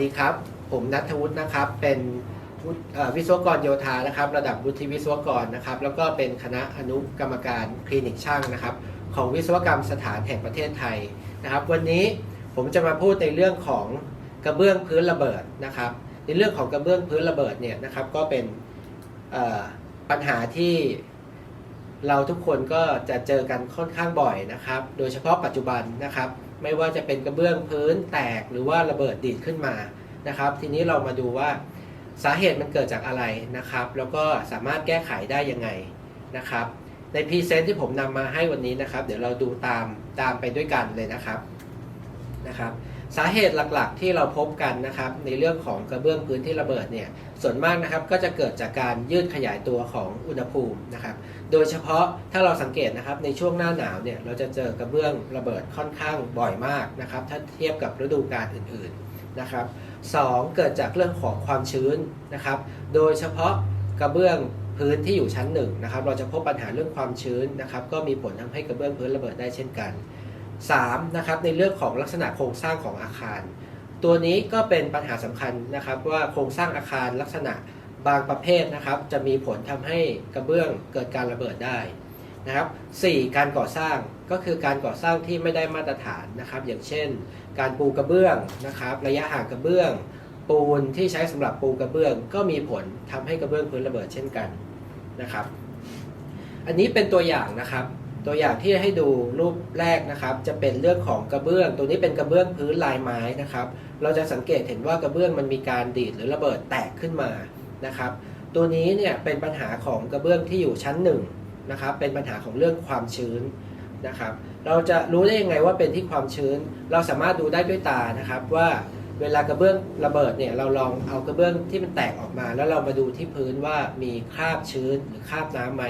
ดีครับ ผมนัทวุฒินะครับ เป็นวิศวกรโยธานะครับ ระดับวุฒิวิศวกรนะครับ แล้วก็เป็นคณะอนุกรรมการคลินิกช่างนะครับ ของวิศวกรรมสถานแห่งประเทศไทยนะครับ วันนี้ผมจะมาพูดในเรื่องของกระเบื้องพื้นระเบิดนะครับ ในเรื่องของกระเบื้องพื้นระเบิดเนี่ยนะครับ ก็เป็นปัญหาที่เราทุกคนก็จะเจอกันค่อนข้างบ่อยนะครับ โดยเฉพาะปัจจุบันนะครับ ไม่ว่าจะเป็นกระเบื้องพื้นแตกหรือว่าระเบิดดีดขึ้นมานะครับ ทีนี้เรามาดูว่าสาเหตุมันเกิดจากอะไรนะครับ แล้วก็สามารถแก้ไขได้ยังไงนะครับ ในพรีเซนต์ที่ผมนำมาให้วันนี้นะครับ เดี๋ยวเราดูตามตามไปด้วยกันเลยนะครับ นะครับสาเหตุหลักๆที่เราพบกันนะครับในเรื่องของกระเบื้องพื้นที่ระเบิดเนี่ยส่วนมากนะครับก็จะเกิดจากการยืดขยายตัวของอุณหภูมินะครับโดยเฉพาะถ้าเราสังเกตนะครับในช่วงหน้าหนาวเนี่ยเราจะเจอกระเบื้องระเบิดค่อนข้างบ่อยมากนะครับถ้าเทียบกับฤดูกาลอื่นๆนะครับสองเกิดจากเรื่องของความชื้นนะครับโดยเฉพาะกระเบื้องพื้นที่อยู่ชั้นหนึ่งนะครับเราจะพบปัญหาเรื่องความชื้นนะครับก็มีผลทำให้กระเบื้องพื้นระเบิดได้เช่นกัน 3. นะครับในเรื่องของลักษณะโครงสร้างของอาคาร ตัวนี้ก็เป็นปัญหาสำคัญนะครับว่าโครงสร้างอาคารลักษณะบางประเภทนะครับ จะมีผลทำให้กระเบื้องเกิดการระเบิดได้นะครับ 4. การก่อสร้างก็คือการก่อสร้างที่ไม่ได้มาตรฐานนะครับ อย่างเช่น การปูกระเบื้องนะครับ ระยะห่างกระเบื้อง ปูนที่ใช้สำหรับปูกระเบื้อง ก็มีผลทำให้กระเบื้องพื้นระเบิดเช่นกันนะครับ อันนี้เป็นตัวอย่างนะครับ ตัวอย่างที่ให้ดูรูปแรกนะครับ จะเป็นเรื่องของกระเบื้อง ตัวนี้เป็นกระเบื้องพื้นลายไม้นะครับ เราจะสังเกตเห็นว่ากระเบื้องมันมีการดีดหรือระเบิดแตกขึ้นมานะครับ ตัวนี้เนี่ยเป็นปัญหาของกระเบื้องที่อยู่ชั้นหนึ่งนะครับ เป็นปัญหาของเรื่องความชื้นนะครับ เราจะรู้ได้ยังไงว่าเป็นที่ความชื้น เราสามารถดูได้ด้วยตานะครับว่าเวลากระเบื้องระเบิดเนี่ยเราลองเอากระเบื้องที่มันแตกออกมา แล้วเรามาดูที่พื้นว่ามีคราบชื้นหรือคราบน้ำไหม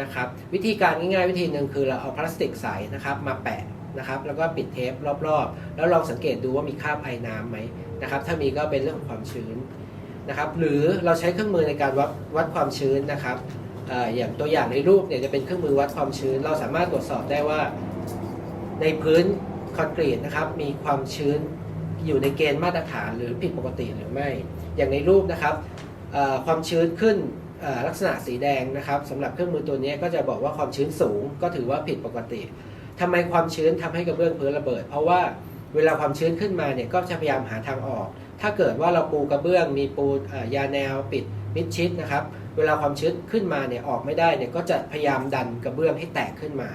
นะครับวิธีการง่ายๆวิธีหนึ่งคือเราเอาพลาสติกใสนะครับมาแปะนะครับแล้วก็ปิดเทปรอบๆ แล้วลองสังเกตดูว่ามีคราบไอน้ำไหมนะครับถ้ามีก็เป็นเรื่องของความชื้นนะครับหรือเราใช้เครื่องมือในการวัดวัดความชื้นนะครับออย่างตัวอย่างในรูปเนี่ยจะเป็นเครื่องมือวัดความชื้น เราสามารถตรวจสอบได้ว่าในพื้นคอนกรีตนะครับมีความชื้นอยู่ในเกณฑ์มาตรฐานหรือผิดปกติหรือไม่ อย่างในรูปนะครับความชื้นขึ้น ลักษณะสีแดงนะครับสำหรับเครื่องมือตัวนี้ก็จะบอกว่าความชื้นสูงก็ถือว่าผิดปกติทำไมความชื้นทำให้กระเบื้องพื้นระเบิด เพราะว่าเวลาความชื้นขึ้นมาเนี่ยก็จะพยายามหาทางออก ถ้าเกิดว่าเราปูกระเบื้อง มีปูยาแนวปิดมิดชิดนะครับ เวลาความชื้นขึ้นมาเนี่ยออกไม่ได้เนี่ยก็จะพยายามดันกระเบื้องให้แตกขึ้นมา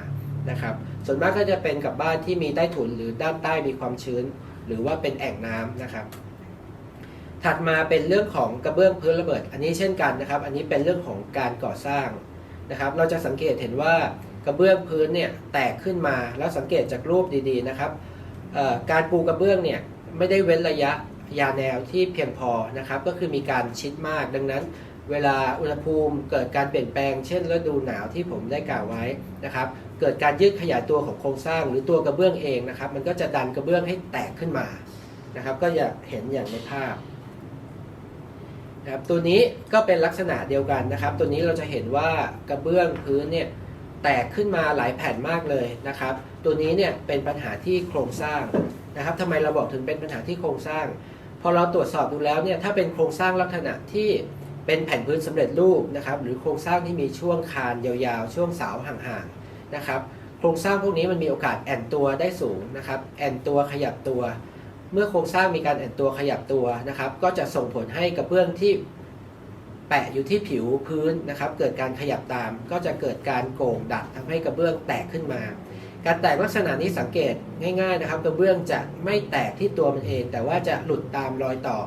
นะครับ ส่วนมากก็จะเป็นกับบ้านที่มีใต้ถุนหรือด้านใต้มีความชื้น หรือว่าเป็นแอ่งน้ำนะครับ ถัดมาเป็นเรื่องของกระเบื้องพื้นระเบิด อันนี้เช่นกันนะครับ อันนี้เป็นเรื่องของการก่อสร้างนะครับ เราจะสังเกตเห็นว่ากระเบื้องพื้นเนี่ยแตกขึ้นมาแล้วสังเกตจากรูปดีๆนะครับการปูกระเบื้องเนี่ยไม่ได้เว้นระยะยาแนวที่เพียงพอนะครับ ก็คือมีการชิดมาก ดังนั้น เวลาอุณหภูมิเกิดการเปลี่ยนแปลง เช่นฤดูหนาวที่ผมได้กล่าวไว้นะครับ เกิดการยืดขยายตัวของโครงสร้างหรือตัวกระเบื้องเองนะครับ มันก็จะดันกระเบื้องให้แตกขึ้นมานะครับ ก็จะเห็นอย่างในภาพ นะครับตัวนี้ก็เป็นลักษณะเดียวกันนะครับ ตัวนี้เราจะเห็นว่ากระเบื้องพื้นเนี่ยแตกขึ้นมาหลายแผ่นมากเลยนะครับ ตัวนี้เนี่ยเป็นปัญหาที่โครงสร้างนะครับทำไมเราบอกถึงเป็นปัญหาที่โครงสร้าง พอเราตรวจสอบดูแล้วเนี่ยถ้าเป็นโครงสร้างลักษณะที่เป็นแผ่นพื้นสำเร็จรูปนะครับหรือโครงสร้างที่มีช่วงคานยาวๆ ช่วงเสาห่างๆนะครับ โครงสร้างพวกนี้มันมีโอกาสแอนตัวได้สูงนะครับแอนตัวขยับตัว เมื่อโครงสร้างมีการแอนตัวขยับตัวนะครับ ก็จะส่งผลให้กระเบื้องที่แปะอยู่ที่ผิวพื้นนะครับ เกิดการขยับตาม ก็จะเกิดการโก่งดัดทำให้กระเบื้องแตกขึ้นมา การแตกลักษณะนี้สังเกตง่ายๆนะครับ กระเบื้องจะไม่แตกที่ตัวมันเอง แต่ว่าจะหลุดตามรอยต่อ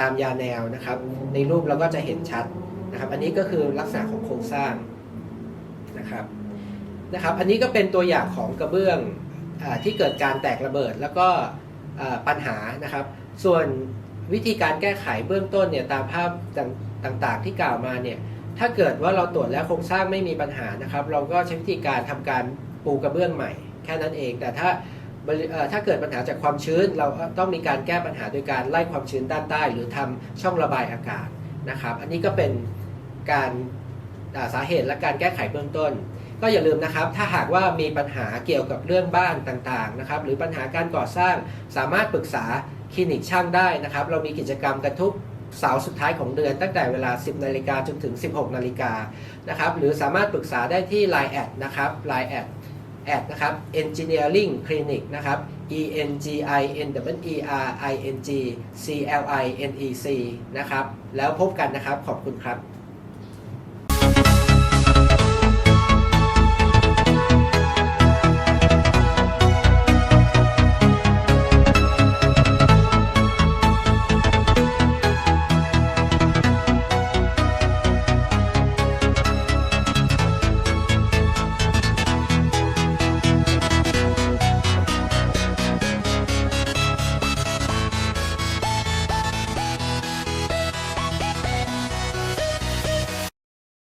ตามยาแนวนะครับ ในรูปเราก็จะเห็นชัดนะครับ อันนี้ก็คือลักษณะของโครงสร้างนะครับนะครับ อันนี้ก็เป็นตัวอย่างของกระเบื้องอที่เกิดการแตกระเบิดแล้วก็ ปัญหานะครับ ส่วนวิธีการแก้ไขเบื้องต้นเนี่ยตามภาพต่างๆ ที่กล่าวมาเนี่ยถ้าเกิดว่าเราตรวจแล้วโครงสร้างไม่มีปัญหานะครับ เราก็ใช้วิธีการทำการปูกระเบื้องใหม่ แค่นั้นเอง แต่ถ้าถ้าเกิดปัญหาจากความชื้น เราต้องมีการแก้ปัญหาโดยการไล่ความชื้นด้านใต้ หรือทำช่องระบายอากาศนะครับ อันนี้ก็เป็นการสาเหตุและการแก้ไขเบื้องต้น ก็อย่าลืมนะครับ ถ้าหากว่ามีปัญหาเกี่ยวกับเรื่องบ้านต่างๆนะครับ หรือปัญหาการก่อสร้างสามารถปรึกษาคลินิกช่างได้นะครับ เรามีกิจกรรมกันทุกเสาร์สุดท้ายของเดือนตั้งแต่เวลา 10 นาฬิกาจนถึง 16 นาฬิกานะครับ หรือสามารถปรึกษาได้ที่ Line แอดนะครับ Line แอดแอดนะครับ Engineering Clinic นะครับ E N G I N W E R I N G C L I N E C นะครับ แล้วพบกันนะครับ ขอบคุณครับ